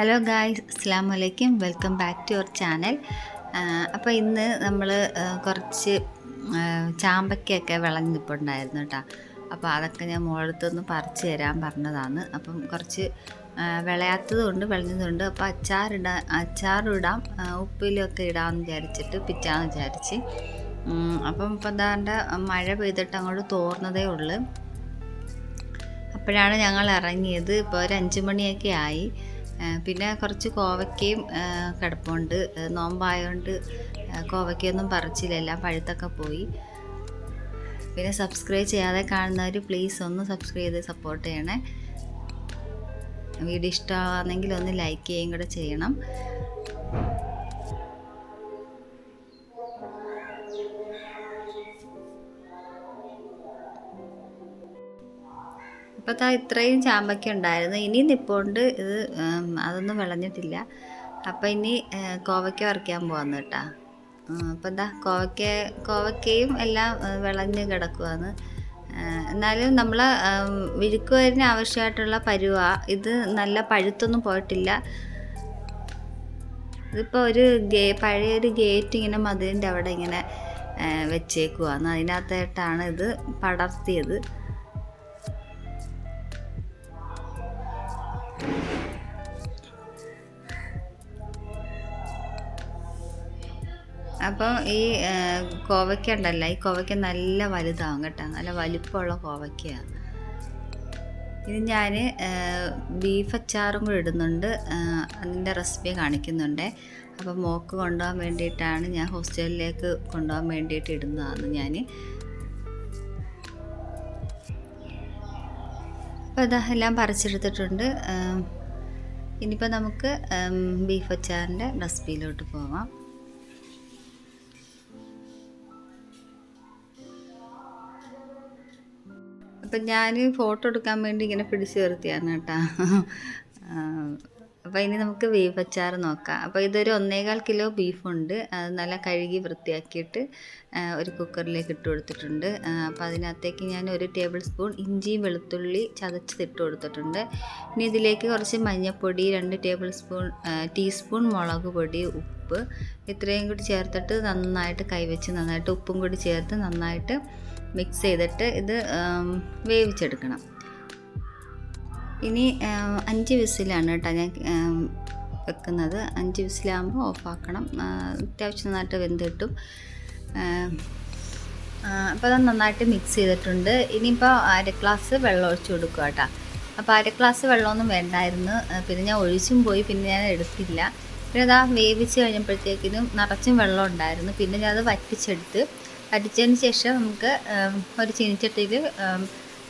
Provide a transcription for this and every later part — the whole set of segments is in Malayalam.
ഹലോ ഗായ്സ് അസ്സാം വലൈക്കും welcome back to your channel അപ്പോൾ ഇന്ന് നമ്മൾ കുറച്ച് ചാമ്പയ്ക്കൊക്കെ വിളഞ്ഞ് നിൽപ്പുണ്ടായിരുന്നു കേട്ടോ അപ്പോൾ അതൊക്കെ ഞാൻ മുകളത്തൊന്ന് പറിച്ചു തരാൻ പറഞ്ഞതാണ്. അപ്പം കുറച്ച് വിളയാത്തതുകൊണ്ട് വിളഞ്ഞതുകൊണ്ട് അപ്പോൾ അച്ചാറിടാൻ അച്ചാറിടാം ഉപ്പിലൊക്കെ ഇടാമെന്ന് വിചാരിച്ചിട്ട് പിറ്റാന്ന് വിചാരിച്ച്. അപ്പം ഇപ്പം എന്താണ്ട് മഴ പെയ്തിട്ട് അങ്ങോട്ട് തോർന്നതേ ഉള്ളൂ. അപ്പോഴാണ് ഞങ്ങൾ ഇറങ്ങിയത്. ഇപ്പോൾ ഒരു അഞ്ച് മണിയൊക്കെ ആയി. പിന്നെ കുറച്ച് കോവയ്ക്കയും കിടപ്പുണ്ട്. നോമ്പായതുകൊണ്ട് കോവയ്ക്കയൊന്നും പറിച്ചില്ല. എല്ലാം പഴുത്തൊക്കെ പോയി. പിന്നെ സബ്സ്ക്രൈബ് ചെയ്യാതെ കാണുന്നവർ പ്ലീസ് ഒന്ന് സബ്സ്ക്രൈബ് ചെയ്ത് സപ്പോർട്ട് ചെയ്യണേ. വീഡിയോ ഇഷ്ടമാണെങ്കിൽ ഒന്ന് ലൈക്ക് ചെയ്യുകയും കൂടെ ചെയ്യണം. അപ്പോൾ താ ഇത്രയും ചാമ്പയ്ക്ക ഉണ്ടായിരുന്നു. ഇനി നിപ്പോണ്ട് ഇത് അതൊന്നും വിളഞ്ഞിട്ടില്ല. അപ്പം ഇനി കോവയ്ക്ക വറക്കാൻ പോവാന്ന് കേട്ടാ. അപ്പം എന്താ കോവയ്ക്ക കോവയ്ക്കയും എല്ലാം വിളഞ്ഞ് കിടക്കുവാന്ന്. എന്നാലും നമ്മൾ വിഴുക്കുവരിന് ആവശ്യമായിട്ടുള്ള പരുവ. ഇത് നല്ല പഴുത്തൊന്നും പോയിട്ടില്ല. ഇതിപ്പോൾ ഒരു ഗേ പഴയൊരു ഗേറ്റ് ഇങ്ങനെ മതിലിന്റെ അവിടെ ഇങ്ങനെ വെച്ചേക്കുവാന്ന്. അതിനകത്തായിട്ടാണ് ഇത് പടർത്തിയത്. അപ്പം ഈ കോവയ്ക്ക ഉണ്ടല്ലോ ഈ കോവയ്ക്ക നല്ല വലുതാവും കേട്ടോ. നല്ല വലിപ്പമുള്ള കോവയ്ക്കയാണ് ഇത് ഞാൻ ബീഫ് അച്ചാറും കൂടി ഇടുന്നുണ്ട്. അതിന്റെ റെസിപ്പി കാണിക്കുന്നുണ്ട്. അപ്പം മോക്ക് കൊണ്ടുപോകാൻ വേണ്ടിയിട്ടാണ് ഞാൻ ഹോസ്റ്റലിലേക്ക് കൊണ്ടുപോകാൻ വേണ്ടിയിട്ട് ഇടുന്നതാണ് ഞാൻ അപ്പോൾ ഇതാ എല്ലാം പറിച്ചെടുത്തിട്ടുണ്ട്. ഇനിയിപ്പോൾ നമുക്ക് ബീഫ് അച്ചാറിന്റെ റെസിപ്പിയിലോട്ട് പോവാം. അപ്പം ഞാൻ ഫോട്ടോ എടുക്കാൻ വേണ്ടി ഇങ്ങനെ പിടിച്ചു നിർത്തിയാണ് കേട്ടോ. അപ്പോൾ ഇനി നമുക്ക് ബീഫ് അച്ചാർ നോക്കാം. അപ്പോൾ ഇതൊരു ഒന്നേകാൽ കിലോ ബീഫുണ്ട് അത് നല്ല കഴുകി വൃത്തിയാക്കിയിട്ട് ഒരു കുക്കറിലേക്ക് ഇട്ട് കൊടുത്തിട്ടുണ്ട്. അപ്പോൾ അതിനകത്തേക്ക് ഞാൻ ഒരു ടേബിൾ സ്പൂൺ ഇഞ്ചിയും വെളുത്തുള്ളി ചതച്ചത് ഇട്ട് കൊടുത്തിട്ടുണ്ട്. ഇനി ഇതിലേക്ക് കുറച്ച് മഞ്ഞൾപ്പൊടി രണ്ട് ടേബിൾ സ്പൂൺ ടീസ്പൂൺ മുളക് പൊടി ഉപ്പ്. ഇത്രയും കൂടി ചേർത്തിട്ട് നന്നായിട്ട് കൈവച്ച് നന്നായിട്ട് ഉപ്പും കൂടി ചേർത്ത് നന്നായിട്ട് മിക്സ് ചെയ്തിട്ട് ഇത് വേവിച്ചെടുക്കണം. ഇനി അഞ്ച് വിസിലാണ് കേട്ടോ ഞാൻ വെക്കുന്നത്. അഞ്ച് വിസിലാകുമ്പോൾ ഓഫാക്കണം. അത്യാവശ്യം നന്നായിട്ട് വെന്ത് കിട്ടും അപ്പോൾ അത് നന്നായിട്ട് മിക്സ് ചെയ്തിട്ടുണ്ട്. ഇനിയിപ്പോൾ അര ഗ്ലാസ് വെള്ളം ഒഴിച്ച് കൊടുക്കുക കേട്ടോ അപ്പോൾ അര ഗ്ലാസ് വെള്ളമൊന്നും വേണ്ടായിരുന്നു. പിന്നെ ഞാൻ ഒഴിച്ചും പോയി. പിന്നെ ഞാൻ എടുത്തില്ല. പിന്നെ അതാ വേവിച്ച് കഴിഞ്ഞപ്പോഴത്തേക്കിനും നിറച്ചും വെള്ളം ഉണ്ടായിരുന്നു. പിന്നെ ഞാൻ അത് വറ്റിച്ചെടുത്ത് വറ്റിച്ചതിന് ശേഷം നമുക്ക് ഒരു ചീനിച്ചട്ടിയിൽ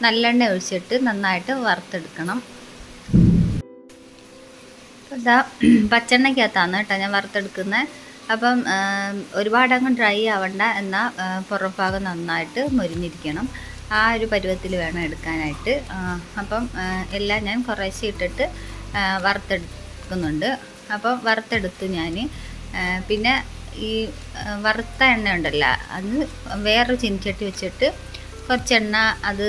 നല്ലെണ്ണ ഒഴിച്ചിട്ട് നന്നായിട്ട് വറുത്തെടുക്കണം. ഇതാ പച്ചെണ്ണയ്ക്കകത്താണ് കേട്ടോ ഞാൻ വറുത്തെടുക്കുന്നത്. അപ്പം ഒരുപാട് അങ്ങ് ഡ്രൈ ആവണ്ട എന്നാൽ പുറം ഭാഗം നന്നായിട്ട് മൊരിഞ്ഞിരിക്കണം. ആ ഒരു പരുവത്തിൽ വേണം എടുക്കാനായിട്ട്. അപ്പം എല്ലാം ഞാൻ കുറേശ്ശെ ഇട്ടിട്ട് വറുത്തെടുക്കുന്നുണ്ട്. അപ്പം വറുത്തെടുത്തു ഞാൻ. പിന്നെ ഈ വറുത്ത എണ്ണ ഉണ്ടല്ലോ അത് വേറൊരു ചിനിച്ചട്ടി വെച്ചിട്ട് കുറച്ചെണ്ണ അത്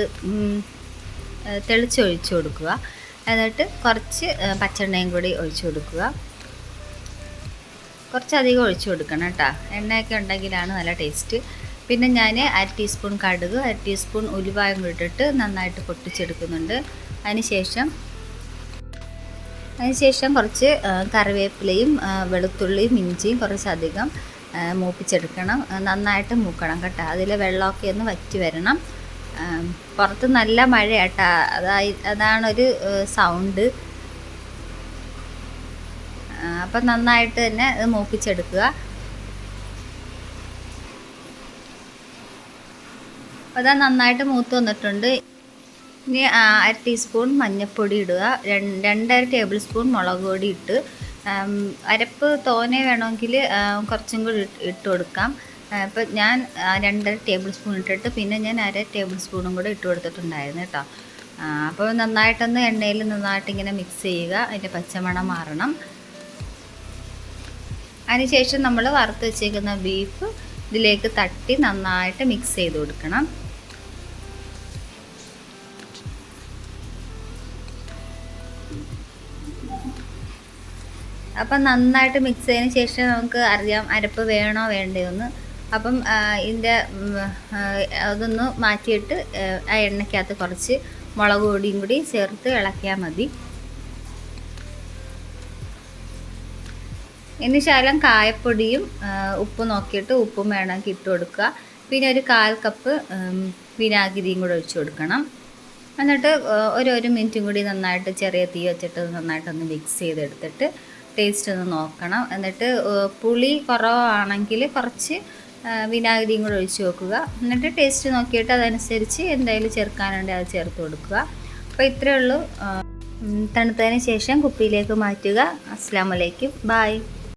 തെളിച്ചൊഴിച്ചു കൊടുക്കുക. എന്നിട്ട് കുറച്ച് പച്ചെണ്ണയും കൂടി ഒഴിച്ചു കൊടുക്കുക. കുറച്ചധികം ഒഴിച്ചു കൊടുക്കണം കേട്ടോ. എണ്ണയൊക്കെ ഉണ്ടെങ്കിലാണ് നല്ല ടേസ്റ്റ്. പിന്നെ ഞാൻ അര ടീസ്പൂൺ കടുക് അര ടീസ്പൂൺ ഉലുവായും കൂടി ഇട്ടിട്ട് നന്നായിട്ട് പൊട്ടിച്ചെടുക്കുന്നുണ്ട്. അതിനുശേഷം അതിനുശേഷം കുറച്ച് കറിവേപ്പിലയും വെളുത്തുള്ളിയും ഇഞ്ചിയും കുറച്ചധികം മൂപ്പിച്ചെടുക്കണം. നന്നായിട്ട് മൂക്കണം കേട്ടോ. അതിൽ വെള്ളമൊക്കെ ഒന്ന് വറ്റി വരണം. പുറത്ത് നല്ല മഴയാട്ടാ. അതായി അതാണൊരു സൗണ്ട്. അപ്പം നന്നായിട്ട് തന്നെ അത് മൂപ്പിച്ചെടുക്കുക. അപ്പോൾ അത് നന്നായിട്ട് മൂത്ത് വന്നിട്ടുണ്ട്. ഇനി അര ടീസ്പൂൺ മഞ്ഞൾപ്പൊടി ഇടുക. രണ്ട് രണ്ടര ടേബിൾ സ്പൂൺ മുളക് പൊടി ഇട്ട്. അരപ്പ് തോനെ വേണമെങ്കിൽ കുറച്ചും കൂടി ഇട്ട് കൊടുക്കാം. ഇപ്പം ഞാൻ രണ്ടര ടേബിൾ സ്പൂൺ ഇട്ടിട്ട് പിന്നെ ഞാൻ അര ടേബിൾ സ്പൂണും കൂടെ ഇട്ട് കൊടുത്തിട്ടുണ്ടായിരുന്നു കേട്ടോ. അപ്പോൾ നന്നായിട്ടൊന്ന് എണ്ണയിൽ നന്നായിട്ട് ഇങ്ങനെ മിക്സ് ചെയ്യുക. അതിന്റെ പച്ചമണം മാറണം. അതിനുശേഷം നമ്മൾ വറുത്ത് വെച്ചേക്കുന്ന ബീഫ് ഇതിലേക്ക് തട്ടി നന്നായിട്ട് മിക്സ് ചെയ്ത് കൊടുക്കണം. അപ്പം നന്നായിട്ട് മിക്സ് ചെയ്തതിന് ശേഷം നമുക്ക് അറിയാം അരപ്പ് വേണോ വേണ്ടയോന്ന് അപ്പം ഇതിന്റെ അതൊന്ന് മാറ്റിയിട്ട് ആ, എണ്ണയ്ക്കകത്ത് കുറച്ച് മുളക് പൊടിയും കൂടി ചേർത്ത് ഇളക്കിയാൽ മതി. ഇനി ശകലം കായപ്പൊടിയും ഉപ്പ് നോക്കിയിട്ട് ഉപ്പും വേണമെങ്കിൽ ഇട്ട് കൊടുക്കുക. പിന്നെ ഒരു കാൽ കപ്പ് വിനാഗിരിയും കൂടെ ഒഴിച്ചു കൊടുക്കണം. എന്നിട്ട് ഒരു ഒരു മിനിറ്റും കൂടി നന്നായിട്ട് ചെറിയ തീ വെച്ചിട്ട് നന്നായിട്ടൊന്ന് മിക്സ് ചെയ്തെടുത്തിട്ട് ടേസ്റ്റ് ഒന്ന് നോക്കണം. എന്നിട്ട് പുളി കുറവാണെങ്കിൽ കുറച്ച് വിനാഗിരിയും കൂടെ ഒഴിച്ച് വെക്കുക. എന്നിട്ട് ടേസ്റ്റ് നോക്കിയിട്ട് അതനുസരിച്ച് എന്തായാലും ചേർക്കാനുണ്ടെങ്കിൽ അത് ചേർത്ത് കൊടുക്കുക. അപ്പോൾ ഇത്രയേ ഉള്ളൂ. തണുത്തതിന് ശേഷം കുപ്പിയിലേക്ക് മാറ്റുക. അസ്സാം ബായ്